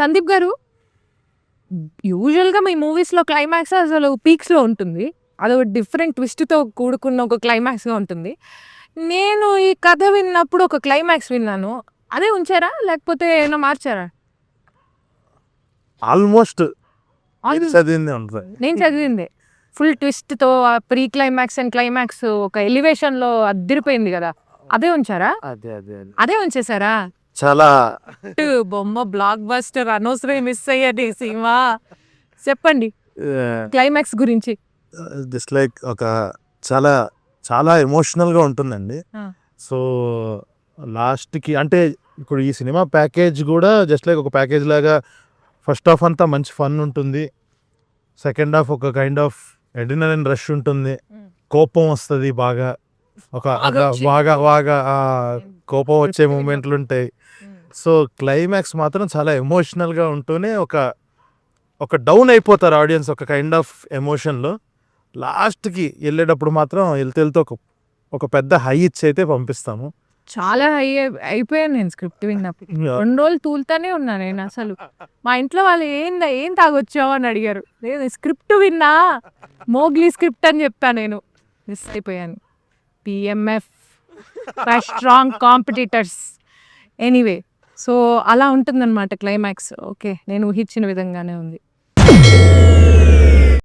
సందీప్ గారు యూజువల్గా మీ మూవీస్లో క్లైమాక్స్ అసలు పీక్స్లో ఉంటుంది. అదొక డిఫరెంట్ ట్విస్ట్తో కూడుకున్న ఒక క్లైమాక్స్గా ఉంటుంది. నేను ఈ కథ విన్నప్పుడు ఒక క్లైమాక్స్ విన్నాను. అదే ఉంచారా? లేకపోతే ఏమైనా మార్చారా? ఆల్మోస్ట్ Al- చదివింది ఉంటుంది. నేను చదివింది. ఫుల్ ట్విస్ట్తో ప్రీ క్లైమాక్స్ అండ్ క్లైమాక్స్ ఒక ఎలివేషన్లో అద్దరిపోయింది కదా. అదే ఉంచారా? అదే అదే అదే. అదే ఉంచేసారా చాలా బొమ్మ బ్లాక్ బస్టర్ అనవసరం మిస్ అయ్యేది ఈ సినిమా? చెప్పండి. క్లైమాక్స్ గురించి. జస్ట్ లైక్ ఒక చాలా చాలా ఎమోషనల్గా ఉంటుందండి. సో లాస్ట్కి అంటే ఇప్పుడు ఈ సినిమా ప్యాకేజ్ కూడా జస్ట్ లైక్ ఒక ప్యాకేజ్ లాగా ఫస్ట్ హాఫ్ అంతా మంచి ఫన్ ఉంటుంది. సెకండ్ హాఫ్ ఒక కైండ్ ఆఫ్ ఎడినల్ రష్ ఉంటుంది. Mm. కోపం వస్తుంది బాగా. ఒక బాగా బాగా కోపం వచ్చే మూమెంట్లు ఉంటాయి సో క్లైమాక్స్ మాత్రం చాలా ఎమోషనల్గా ఉంటూనే ఒక ఒక డౌన్ అయిపోతారు ఆడియన్స్ ఒక కైండ్ ఆఫ్ ఎమోషన్లో. లాస్ట్కి వెళ్ళేటప్పుడు మాత్రం వెళ్తే వెళ్తే ఒక ఒక పెద్ద హై ఇచ్చి అయితే పంపిస్తాము. చాలా హై అయిపోయాను నేను స్క్రిప్ట్ విన్నప్పుడు. రెండు రోజులు తూలుతానే ఉన్నా నేను అసలు. మా ఇంట్లో వాళ్ళు ఏం ఏం తాగొచ్చావు అని అడిగారు. లేదు స్క్రిప్ట్ విన్నా మోగ్లీ స్క్రిప్ట్ అని చెప్పాను నేను. మిస్ అయిపోయాను. PMF strong competitors anyway so అలా ఉంటుందన్నమాట క్లైమాక్స్ ఓకే నేను ఊహించిన విధంగానే ఉంది.